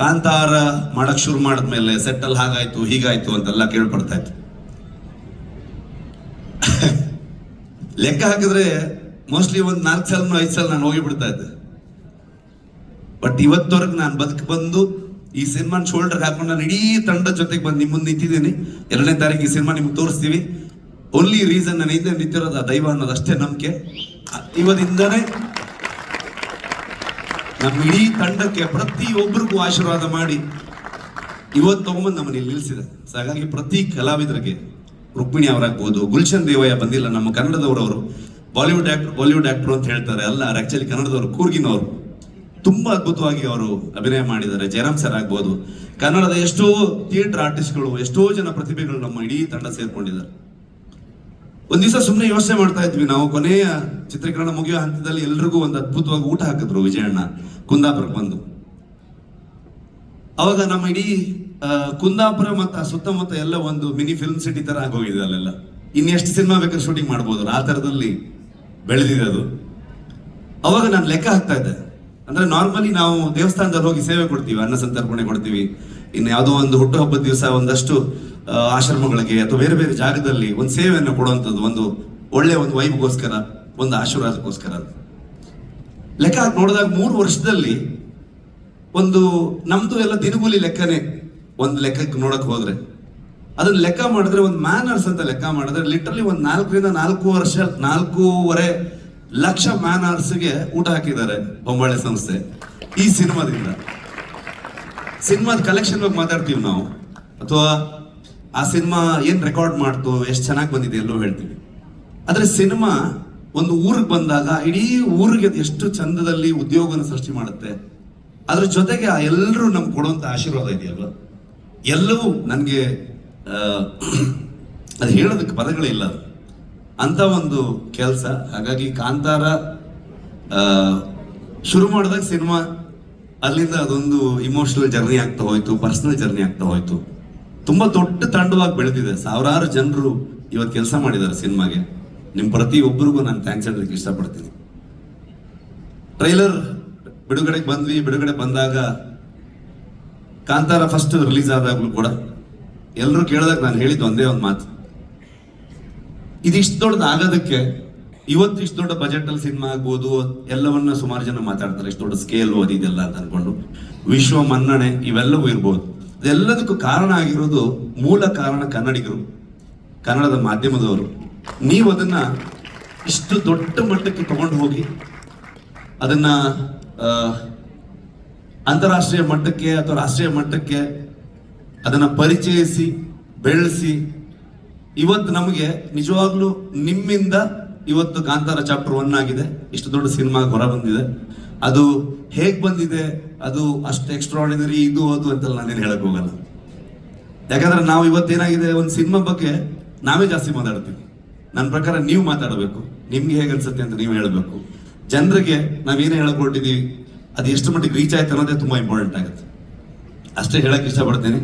ಕಾಂತಾರ ಮಾಡಕ್ ಶುರು ಮಾಡಿದ್ಮೇಲೆ ಸೆಟ್ಟಲ್ ಹಾಗಾಯ್ತು, ಹೀಗಾಯ್ತು ಅಂತೆಲ್ಲ ಕೇಳ್ಪಡ್ತಾ ಇತ್ತು. ಲೆಕ್ಕ ಹಾಕಿದ್ರೆ ಮೋಸ್ಟ್ಲಿ ಒಂದು ನಾಲ್ಕು ಸಲ ಐದು ಸಲ ನಾನು ಹೋಗಿ ಬಿಡ್ತಾ ಇದ್ದೆ. ಬಟ್ ಇವತ್ತವರೆಗೆ ನಾನು ಬದುಕು ಬಂದು ಈ ಸಿನಿಮಾನ ಶೋಲ್ಡರ್ ಹಾಕೊಂಡು ನಾನು ಇಡೀ ತಂಡದ ಜೊತೆಗೆ ಬಂದು ನಿಮ್ಮ ಮುಂದೆ ನಿಂತಿದ್ದೀನಿ. ಎರಡನೇ ತಾರೀಕು ಈ ಸಿನಿಮಾ ನಿಮ್ಗೆ ತೋರಿಸ್ತೀವಿ. ಓನ್ಲಿ ರೀಸನ್ ನಾನು ಹಿಂದೆ ನಿಂತಿರೋದು ಆ ದೈವ ಅನ್ನೋದು ಅಷ್ಟೇ ನಂಬಿಕೆ. ಇವದಿಂದನೇ ನಮ್ಮ ಇಡೀ ತಂಡಕ್ಕೆ ಪ್ರತಿಯೊಬ್ಬರಿಗೂ ಆಶೀರ್ವಾದ ಮಾಡಿ ಇವತ್ತು ತಗೊಂಬಂದು ನಮ್ಮನ್ನ ಇಲ್ಲಿ ನಿಲ್ಲಿಸಿದೆ. ಹಾಗಾಗಿ ಪ್ರತಿ ಕಲಾವಿದರಿಗೆ ರುಕ್ಮಿಣಿ ಅವರಾಗ್ಬೋದು, ಗುಲ್ಶನ್ ದೇವಯ್ಯ ಬಂದಿಲ್ಲ, ನಮ್ಮ ಕನ್ನಡದವರವರು, ಬಾಲಿವುಡ್ ಆಕ್ಟರ್ ಬಾಲಿವುಡ್ ಆಕ್ಟರ್ ಅಂತ ಹೇಳ್ತಾರೆ. ಅಲ್ಲ ಆಕ್ಚುಲಿ ಕನ್ನಡದವರು, ಕೂರ್ಗಿನವರು. ತುಂಬಾ ಅದ್ಭುತವಾಗಿ ಅವರು ಅಭಿನಯ ಮಾಡಿದ್ದಾರೆ. ಜಯರಾಮ್ ಸರ್ ಆಗ್ಬೋದು. ಕನ್ನಡದ ಎಷ್ಟೋ ಥಿಯೇಟರ್ ಆರ್ಟಿಸ್ಟ್ಗಳು ಎಷ್ಟೋ ಜನ ಪ್ರತಿಭೆಗಳು ನಮ್ಮ ಇಡೀ ತಂಡ ಸೇರ್ಕೊಂಡಿದ್ದಾರೆ. ಒಂದ್ ದಿವಸ ಸುಮ್ಮನೆ ಯೋಚನೆ ಮಾಡ್ತಾ ಇದ್ವಿ. ನಾವು ಕೊನೆಯ ಚಿತ್ರೀಕರಣ ಮುಗಿಯೋ ಹಂತದಲ್ಲಿ ಎಲ್ರಿಗೂ ಒಂದು ಅದ್ಭುತವಾಗಿ ಊಟ ಹಾಕಿದ್ರು ವಿಜಯಣ್ಣ ಕುಂದಾಪುರಕ್ಕೆ ಬಂದು. ಅವಾಗ ನಮ್ಮ ಇಡೀ ಕುಂದಾಪುರ ಮತ್ತು ಸುತ್ತಮುತ್ತ ಎಲ್ಲ ಒಂದು ಮಿನಿ ಫಿಲ್ಮ್ ಸಿಟಿ ತರ ಆಗೋಗಿದೆ ಅಲ್ಲೆಲ್ಲ. ಇನ್ನೆಷ್ಟು ಸಿನಿಮಾ ಬೇಕಾದ್ರೆ ಶೂಟಿಂಗ್ ಮಾಡ್ಬೋದು. ಆ ಥರದಲ್ಲಿ ಬೆಳೆದಿದೆ ಅದು ಅವಾಗ ನಾನು ಲೆಕ್ಕ ಹಾಕ್ತಾ ಇದ್ದೆ. ಅಂದ್ರೆ ನಾರ್ಮಲಿ ನಾವು ದೇವಸ್ಥಾನದಲ್ಲಿ ಹೋಗಿ ಸೇವೆ ಕೊಡ್ತೀವಿ, ಅನ್ನ ಸಂತರ್ಪಣೆ ಕೊಡ್ತೀವಿ. ಇನ್ನು ಯಾವುದೋ ಒಂದು ಹುಟ್ಟುಹಬ್ಬದ ದಿವಸ ಒಂದಷ್ಟು ಆಶ್ರಮಗಳಿಗೆ ಅಥವಾ ಬೇರೆ ಬೇರೆ ಜಾಗದಲ್ಲಿ ಒಂದು ಸೇವೆಯನ್ನು ಕೊಡುವಂಥದ್ದು ಒಂದು ಒಳ್ಳೆಯ ಒಂದು ವೈಬ್ಗೋಸ್ಕರ, ಒಂದು ಆಶೀರ್ವಾದಕ್ಕೋಸ್ಕರ ಲೆಕ್ಕ ಹಾಕಿ ನೋಡಿದಾಗ ಮೂರು ವರ್ಷದಲ್ಲಿ ಒಂದು ನಮ್ದು ಎಲ್ಲ ದಿನಗೂಲಿ ಲೆಕ್ಕನೇ ಒಂದು ಲೆಕ್ಕಕ್ಕೆ ನೋಡಕ್ಕೆ ಹೋದ್ರೆ. ಅದನ್ನ ಲೆಕ್ಕ ಮಾಡಿದ್ರೆ ಒಂದು ಮ್ಯಾನರ್ಸ್ ಅಂತ ಲೆಕ್ಕ ಮಾಡಿದ್ರೆ ಲಿಟ್ರಲಿ ಒಂದು ನಾಲ್ಕರಿಂದ ನಾಲ್ಕು ವರ್ಷ, ನಾಲ್ಕೂವರೆ ಲಕ್ಷ ಮ್ಯಾನರ್ಸ್ಗೆ ಊಟ ಹಾಕಿದ್ದಾರೆ ಬೊಂಬಾಳೆ ಸಂಸ್ಥೆ ಈ ಸಿನಿಮಾದಿಂದ. ಸಿನಿಮಾದ ಕಲೆಕ್ಷನ್ ಬಗ್ಗೆ ಮಾತಾಡ್ತೀವಿ ನಾವು. ಅಥವಾ ಆ ಸಿನಿಮಾ ಏನ್ ರೆಕಾರ್ಡ್ ಮಾಡ್ತು, ಎಷ್ಟು ಚೆನ್ನಾಗಿ ಬಂದಿದೆ ಎಲ್ಲೋ ಹೇಳ್ತೀವಿ ಆದ್ರೆ ಸಿನಿಮಾ ಒಂದು ಊರಿಗೆ ಬಂದಾಗ, ಇಡೀ ಊರಿಗೆ ಎಷ್ಟು ಚಂದದಲ್ಲಿ ಉದ್ಯೋಗನ ಸೃಷ್ಟಿ ಮಾಡುತ್ತೆ, ಅದ್ರ ಜೊತೆಗೆ ಆ ಎಲ್ಲರೂ ನಮ್ಗೆ ಕೊಡುವಂತ ಆಶೀರ್ವಾದ ಇದೆಯಲ್ವ? ಎಲ್ಲವೂ ನನಗೆ ಅದು ಹೇಳೋದಕ್ಕೆ ಪದಗಳೇ ಇಲ್ಲ ಅದು. ಅಂತ ಒಂದು ಕೆಲಸ. ಹಾಗಾಗಿ ಕಾಂತಾರ ಶುರು ಮಾಡಿದಾಗ ಸಿನಿಮಾ, ಅಲ್ಲಿಂದ ಅದೊಂದು ಇಮೋಷನಲ್ ಜರ್ನಿ ಆಗ್ತಾ ಹೋಯ್ತು ಪರ್ಸನಲ್ ಜರ್ನಿ ಆಗ್ತಾ ಹೋಯ್ತು. ತುಂಬಾ ದೊಡ್ಡ ತಂಡವಾಗಿ ಬೆಳೆದಿದೆ. ಸಾವಿರಾರು ಜನರು ಇವತ್ತು ಕೆಲಸ ಮಾಡಿದ್ದಾರೆ ಸಿನಿಮಾಗೆ. ನಿಮ್ ಪ್ರತಿಯೊಬ್ಬರಿಗೂ ನಾನು ಥ್ಯಾಂಕ್ಸ್ ಹೇಳೋದಕ್ಕೆ ಇಷ್ಟಪಡ್ತೀನಿ. ಟ್ರೈಲರ್ ಬಿಡುಗಡೆಗೆ ಬಂದ್ವಿ. ಬಿಡುಗಡೆ ಬಂದಾಗ ಕಾಂತಾರ ಫಸ್ಟ್ ರಿಲೀಸ್ ಆದಾಗಲೂ ಕೂಡ ಎಲ್ಲರೂ ಕೇಳಿದಾಗ ನಾನು ಹೇಳಿದ್ದು ಒಂದೇ ಒಂದು ಮಾತು. ಇದಿಷ್ಟು ದೊಡ್ಡದು ಆಗೋದಕ್ಕೆ ಇವತ್ತು ಇಷ್ಟು ದೊಡ್ಡ ಬಜೆಟ್ ಅಲ್ಲಿ ಸಿನಿಮಾ ಆಗ್ಬೋದು, ಎಲ್ಲವನ್ನ ಸುಮಾರು ಜನ ಮಾತಾಡ್ತಾರೆ. ಇಷ್ಟು ದೊಡ್ಡ ಸ್ಕೇಲ್ ಓದಿದೆಲ್ಲ ಅಂತ ಅನ್ಕೊಂಡು. ವಿಶ್ವ ಮನ್ನಣೆ ಇವೆಲ್ಲವೂ ಇರ್ಬೋದು. ಇದೆಲ್ಲದಕ್ಕೂ ಕಾರಣ ಆಗಿರೋದು ಮೂಲ ಕಾರಣ ಕನ್ನಡಿಗರು, ಕನ್ನಡದ ಮಾಧ್ಯಮದವರು. ನೀವು ಅದನ್ನ ಇಷ್ಟು ದೊಡ್ಡ ಮಟ್ಟಕ್ಕೆ ತಗೊಂಡು ಹೋಗಿ ಅದನ್ನ ಅಂತಾರಾಷ್ಟ್ರೀಯ ಮಟ್ಟಕ್ಕೆ ಅಥವಾ ರಾಷ್ಟ್ರೀಯ ಮಟ್ಟಕ್ಕೆ ಅದನ್ನ ಪರಿಚಯಿಸಿ, ಬೆಳೆಸಿ, ಇವತ್ತು ನಮಗೆ ನಿಜವಾಗ್ಲೂ ನಿಮ್ಮಿಂದ ಇವತ್ತು ಕಾಂತಾರ ಚಾಪ್ಟರ್ ಒನ್ ಆಗಿದೆ. ಇಷ್ಟು ದೊಡ್ಡ ಸಿನಿಮಾ ಹೊರ ಬಂದಿದೆ. ಅದು ಹೇಗೆ ಬಂದಿದೆ? ಅದು ಅಷ್ಟು ಎಕ್ಸ್ಟ್ರಾರ್ಡಿನರಿ ಇದು ಅದು ಅಂತೆಲ್ಲ ನಾನೇನು ಹೇಳಕ್ ಹೋಗಲ್ಲ. ಯಾಕಂದ್ರೆ ನಾವು ಇವತ್ತೇನಾಗಿದೆ, ಒಂದು ಸಿನಿಮಾ ಬಗ್ಗೆ ನಾವೇ ಜಾಸ್ತಿ ಮಾತಾಡ್ತೀವಿ. ನನ್ನ ಪ್ರಕಾರ ನೀವು ಮಾತಾಡಬೇಕು. ನಿಮ್ಗೆ ಹೇಗೆ ಅನ್ಸುತ್ತೆ ಅಂತ ನೀವು ಹೇಳಬೇಕು. ಜನರಿಗೆ ನಾವೇನೇ ಹೇಳಕ್ ಹೊರಟಿದೀವಿ ಅದು ಎಷ್ಟು ಮಟ್ಟಿಗೆ ರೀಚ್ ಆಯ್ತು ಅನ್ನೋದೇ ತುಂಬಾ ಇಂಪಾರ್ಟೆಂಟ್ ಆಗುತ್ತೆ. ಅಷ್ಟೇ ಹೇಳಕ್ ಇಷ್ಟಪಡ್ತೀನಿ.